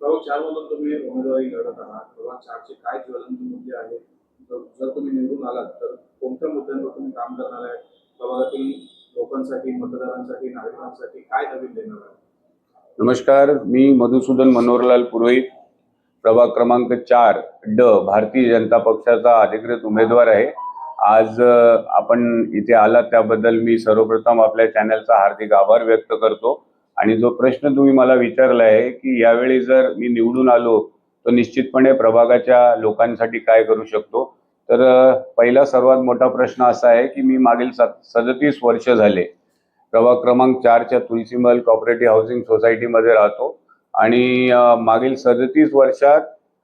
प्रभाग चार मधून तुम्ही उमेदवारी लढत आहात. प्रभाग चारचे काय ज्वलंत मुद्दे आहेत? जर तुम्ही निवडून आलात तर कोणत्या मुद्द्यांवर तुम्ही काम करणार आहे? प्रभागातील लोकांसाठी मतदारांसाठी नागरिकांसाठी काय नवीन देणार आहे? नमस्कार मी मधुसूदन मनोहरलाल पुरोहित. प्रभाग क्रमांक चार ड भारतीय जनता पक्षाचा अधिकृत उमेदवार आहे. आज आपण इथे आलात त्याबद्दल मी सर्वप्रथम आपल्या चॅनलचा हार्दिक आभार व्यक्त करतो. आणि जो प्रश्न तुम्ही मला विचारला आहे की यावेळी जर मी निवडून आलो तर निश्चितपणे प्रभागाच्या लोकांसाठी काय करू शकतो? तर पहिला सर्वात मोठा प्रश्न असा आहे की मी मागील सदतीस वर्ष झाले प्रभाग क्रमांक चारच्या तुलसीमल कॉपरेटिव्ह हाऊसिंग सोसायटीमध्ये राहतो. आणि मागील सदतीस वर्षात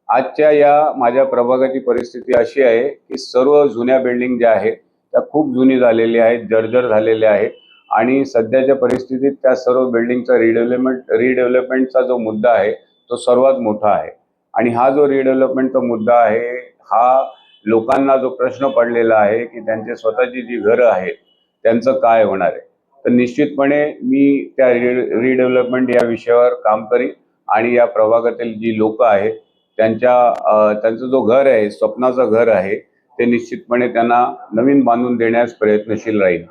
आजच्या या माझ्या प्रभागाची परिस्थिती अशी आहे की सर्व जुन्या बिल्डिंग ज्या आहेत त्या खूप जुनी झालेल्या आहेत जर्जर झालेल्या आहेत. आणि सध्याच्या परिस्थितीत त्या सर्व बिल्डिंगचा रिडेव्हलपमेंट रिडेव्हलपमेंटचा जो मुद्दा आहे तो सर्वात मोठा आहे. आणि हा जो रिडेव्हलपमेंटचा मुद्दा आहे हा लोकांना जो प्रश्न पडलेला आहे की त्यांचे स्वतःची जी घरं आहेत त्यांचं काय होणार आहे? तर निश्चितपणे मी त्या रिडेव्हलपमेंट या विषयावर काम करीन आणि या प्रभागातील जी लोक आहेत त्यांच्या त्यांचं जो घर आहे स्वप्नाचं घर आहे ते निश्चितपणे त्यांना नवीन बांधून देण्यास प्रयत्नशील राहील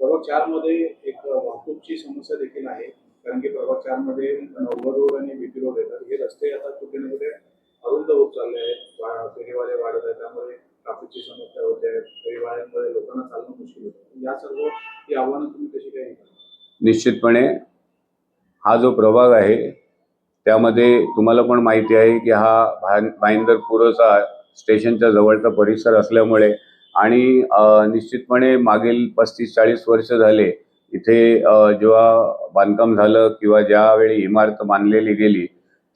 प्रभाग चारमध्ये एक वाहतूकची समस्या देखील आहे. कारण की प्रभाग चारमध्ये नव्वद रोड आणि बीपी रोड येतात. हे रस्ते आता कुठे ना कुठे अरुंद होत चालले आहेत. फेरीवाले वाढत आहेत. त्यामुळे ट्राफिकची समस्या होते आहे. फेरीवाल्यांमध्ये लोकांना चालणं मुश्किल होतं या सर्व ही आव्हानं तुम्ही कशी काय निश्चितपणे हा जो प्रभाग आहे त्यामध्ये तुम्हाला पण माहिती आहे की हा भान भाईंदर पुरचा स्टेशनच्या जवळचा परिसर असल्यामुळे आणि निश्चितपणे मागील पस्तीस चाळीस वर्ष झाले इथे जेव्हा बांधकाम झालं किंवा ज्यावेळी इमारत बांधलेली गेली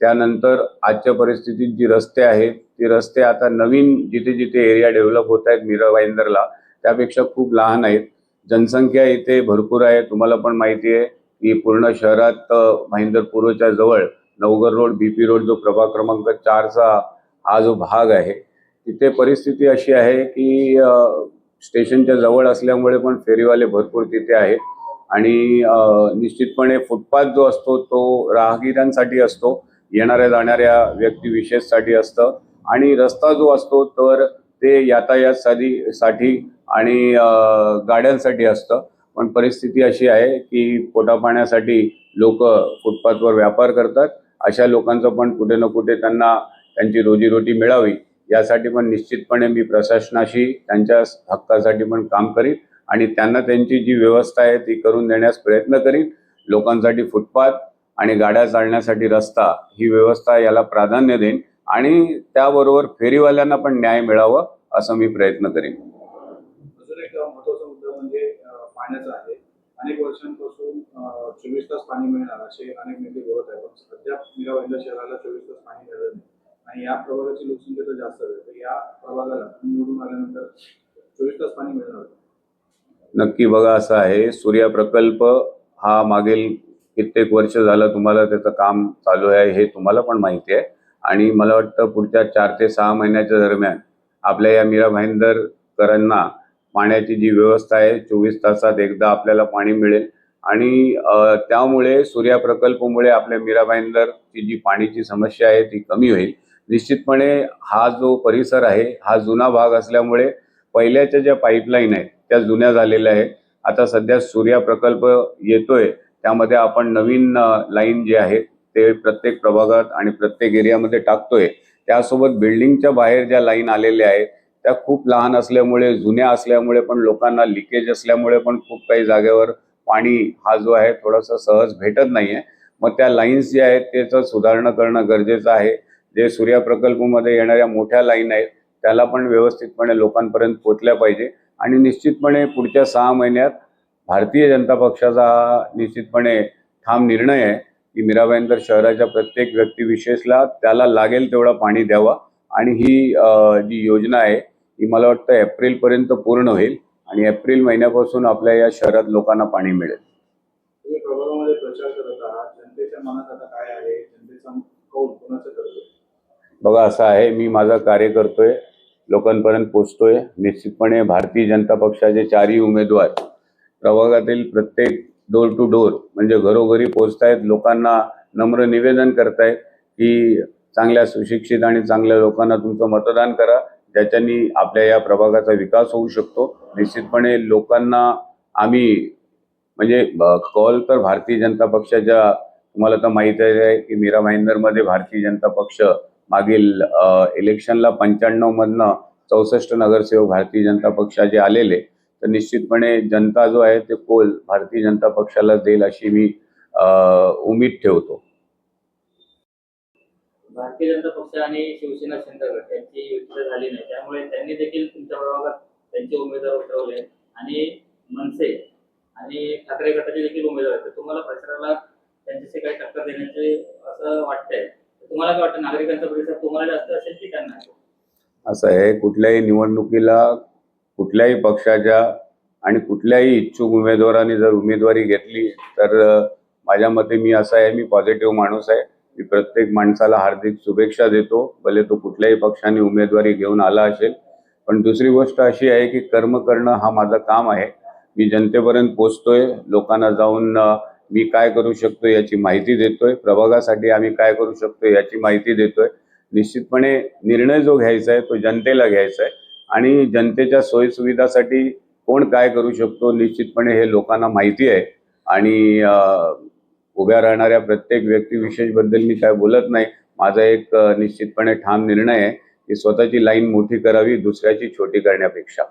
त्यानंतर आजच्या परिस्थितीत जी रस्ते आहेत ती रस्ते आता नवीन जिथे जिथे एरिया डेव्हलप होत आहेत मीरा भाईंदरला त्यापेक्षा खूप लहान आहेत. जनसंख्या इथे भरपूर आहे. तुम्हाला पण माहिती आहे की पूर्ण शहरात अ, भाईंदर पूर्वच्या जवळ Navghar road B P road जो प्रभाग क्रमांक चारचा हा जो भाग आहे तिथे परिस्थिती अशी आहे की स्टेशनच्या जवळ असल्यामुळे पण फेरीवाले भरपूर तिथे आहेत. आणि निश्चितपणे फुटपाथ जो असतो तो राहगिरांसाठी असतो. येणाऱ्या जाणाऱ्या व्यक्ती विशेषसाठी असतं. आणि रस्ता जो असतो तर ते यातायातसाठी साठी आणि गाड्यांसाठी असतं. पण परिस्थिती अशी आहे की पोटापाण्यासाठी लोक फुटपाथवर व्यापार करतात. अशा लोकांचं पण कुठे ना कुठे त्यांना त्यांची रोजीरोटी मिळावी. यासाठी पण निश्चितपणे मी प्रशासनाशी त्यांच्या हक्कासाठी पण काम करीन आणि त्यांना त्यांची जी व्यवस्था आहे ती करून देण्यास प्रयत्न करीन. लोकांसाठी फुटपाथ आणि गाड्या चालण्यासाठी रस्ता ही व्यवस्था याला प्राधान्य देईन आणि त्याबरोबर फेरीवाल्यांना पण न्याय मिळावं असं मी प्रयत्न करीन. अजून एक महत्त्वाचा मुद्दा म्हणजे पाण्याचा आहे. अनेक वर्षांपासून चोवीस तास पाणी मिळणार असे अनेक नेते बोलत आहेत. पण सध्या मीरा शहराला चोवीस तास पाणी मिळालं नाही. आणि या प्रभागाची लोकसंख्या तर जास्त आहे. तर या प्रभागाला निवडून आल्यानंतर चोवीस तास पाणी मिळणार नक्की बघा असं आहे. सूर्या प्रकल्प हा मागील कित्येक वर्ष झालं तुम्हाला त्याचं काम चालू आहे हे तुम्हाला पण माहिती आहे. आणि मला वाटतं पुढच्या चार ते सहा महिन्याच्या दरम्यान आपल्या या मीरा भाईंदरकरांना पाण्याची जी व्यवस्था आहे चोवीस तासात एकदा आपल्याला पाणी मिळेल. आणि त्यामुळे सूर्या प्रकल्पमुळे आपल्या मीरा भाईंदरची जी पाण्याची समस्या आहे ती कमी होईल. निश्चितपणे हा जो परिसर आहे हा जुना भाग असल्यामुळे पहिल्याच्या ज्या पाईपलाईन आहेत त्या जुन्या झालेल्या आहेत. आता सध्या सूर्या प्रकल्प येतोय त्यामध्ये आपण नवीन लाईन जे आहे ते प्रत्येक प्रभागात आणि प्रत्येक एरियामध्ये टाकतोय. त्यासोबत बिल्डिंगच्या बाहेर ज्या लाईन आलेल्या आहेत त्या खूप लहान असल्यामुळे जुन्या असल्यामुळे पण लोकांना लिकेज असल्यामुळे पण खूप काही जागेवर पाणी हा जो आहे थोडासा सहज भेटत नाही आहे मग त्या लाईन्स जे आहेत त्याचं सुधारणा करणं गरजेचं आहे. जे सूर्या प्रकल्पमध्ये येणाऱ्या मोठ्या लाईन आहेत त्याला पण व्यवस्थितपणे लोकांपर्यंत पोचल्या पाहिजे. आणि निश्चितपणे पुढच्या सहा महिन्यात भारतीय जनता पक्षाचा हा निश्चितपणे ठाम निर्णय आहे की मीराबाईंदर शहराच्या प्रत्येक व्यक्तिविशेषला त्याला लागेल तेवढा पाणी द्यावं. आणि ही जी योजना आहे ही मला वाटतं एप्रिलपर्यंत पूर्ण होईल आणि एप्रिल महिन्यापासून आपल्या या शहरात लोकांना पाणी मिळेल. तुम्ही प्रभागामध्ये प्रचार करत आहात. जनतेच्या मनात आता काय आहे? जनतेचा कौल कोणाचं करतो बघा असं आहे मी माझं कार्य करतोय लोकांपर्यंत पोचतोय. निश्चितपणे भारतीय जनता पक्षाचे चारही उमेदवार प्रभागातील प्रत्येक डोर टू डोर म्हणजे घरोघरी पोचतायत लोकांना नम्र निवेदन करतायत की चांगल्या सुशिक्षित आणि चांगल्या लोकांना तुमचं मतदान करा ज्याच्यानी आपल्या या प्रभागाचा विकास होऊ शकतो. निश्चितपणे लोकांना आम्ही म्हणजे कॉल तर भारतीय जनता पक्षाच्या तुम्हाला तर माहीत आहे की मीरा भाईंदरमध्ये भारतीय जनता पक्ष मागील इलेक्शनला पंच्याण्णव मधनं चौसष्ट नगरसेवक भारतीय जनता पक्षाचे आलेले तर निश्चितपणे जनता जो आहे ते कोल भारतीय जनता पक्षाला देईल अशी मी उमेद ठेवतो. भारतीय जनता पक्ष आणि शिवसेना शिंदेगड यांची युती झाली नाही. त्यामुळे त्यांनी देखील तुमच्या प्रभागात त्यांचे उमेदवार उतरवले. आणि मनसे आणि ठाकरे गटाचे देखील उमेदवार आहेत. तुम्हाला प्रचाराला त्यांच्याशी काही टक्कर देण्याचे असं वाटतंय? तुम्हाला काय वाटतं नागरिकांचा प्रतिसाद तुम्हाला जास्त असेल की त्यांना? असं आहे कुठल्याही निवडणुकीला कुठल्याही पक्षाच्या आणि कुठल्याही इच्छुक उमेदवाराने जर उमेदवारी घेतली तर माझ्या मते मी असा आहे मी पॉझिटिव्ह माणूस आहे. मी प्रत्येक माणसाला हार्दिक शुभेच्छा देतो भले तो कुठल्याही पक्षाने उमेदवारी घेऊन आला असेल. पण दुसरी गोष्ट अशी आहे की कर्म करणं हा माझं काम आहे. मी जनतेपर्यंत पोचतोय लोकांना जाऊन मी काय करू शकतो याची माहिती देतोय. प्रभागासाठी आम्ही काय करू शकतो याची माहिती देतोय. निश्चितपणे निर्णय जो घ्यायचा आहे तो जनतेला घ्यायचा आहे. आणि जनतेच्या सोयीसुविधासाठी कोण काय करू शकतो निश्चितपणे हे लोकांना माहिती आहे. आणि उभ्या राहणाऱ्या प्रत्येक व्यक्तिविशेषबद्दल मी काय बोलत नाही. माझा एक निश्चितपणे ठाम निर्णय आहे की स्वतःची लाईन मोठी करावी दुसऱ्याची छोटी करण्यापेक्षा.